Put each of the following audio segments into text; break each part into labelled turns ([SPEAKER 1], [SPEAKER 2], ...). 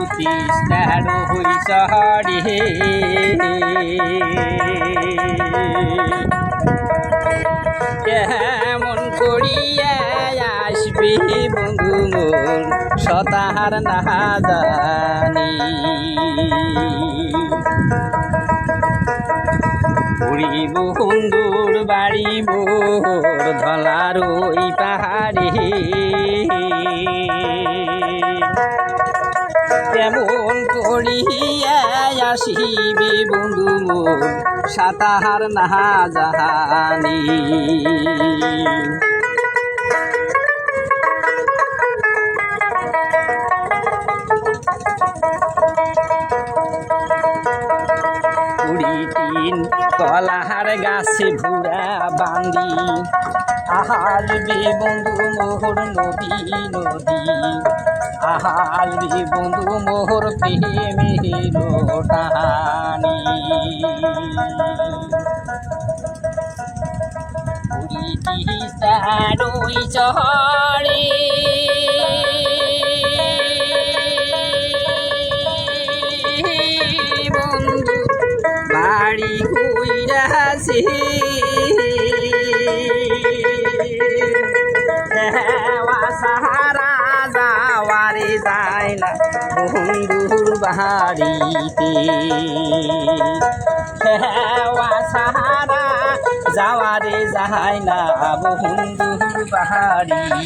[SPEAKER 1] বহুর তিস্তার হই শহরে কেমন করিয়া আসবে বন্ধু মোর সতাহার না জানি পুরী বন্ধুর বাড়ি মোর ধলার ওই পাহাড়ে। কেমন করিয়া আসিবে বন্ধু সাতাহার না জাহানি। কুড়ি তিন কলাহার গাছে ভুড়া বান্দি আহার রে বন্ধু মোহর নদী নদী। আহার রে বন্ধু মোহর প্রেমের টানি। ওই চহরে বন্ধু, বাড়ি কইরাছে যাওয়ারে যায় না। বন্ধুর বাড়িতে। সাহারা যাওয়ারে যায় না বন্ধুর বাড়িতে।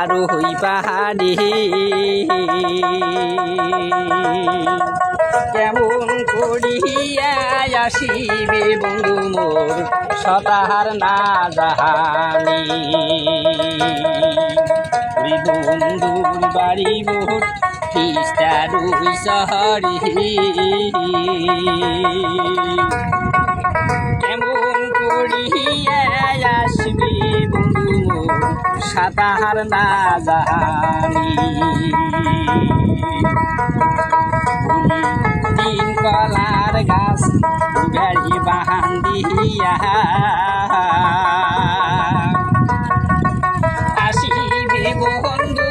[SPEAKER 1] হল্লার হই পাহাড়ি কেমন করিয়া আসিবে বন্ধু মোর সতাহার না জাহানি? পুরি বন্ধুর বাড়ি মোর তিস্তার শহরে সাতাহার না তিন কলার গাছ গাড়ি বাহান দিয়া আসিবে বন্ধু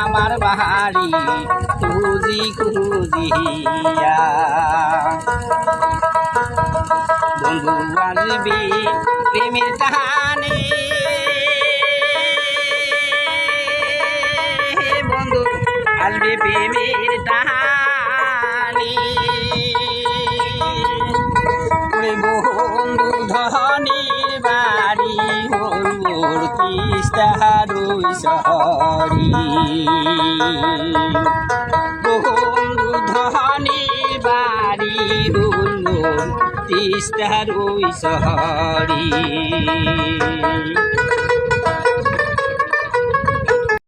[SPEAKER 1] আমার বাহারি খুঁজি খুঁজিয়া বন্ধু আসবে প্রেমের টানে আসবে প্রেমের টানে ওরে বন্ধু ধনির বাড়ি হল তিস্তারুই শহরি বন্ধু ধনির বাড়ি হল তিস্তারুই শহরি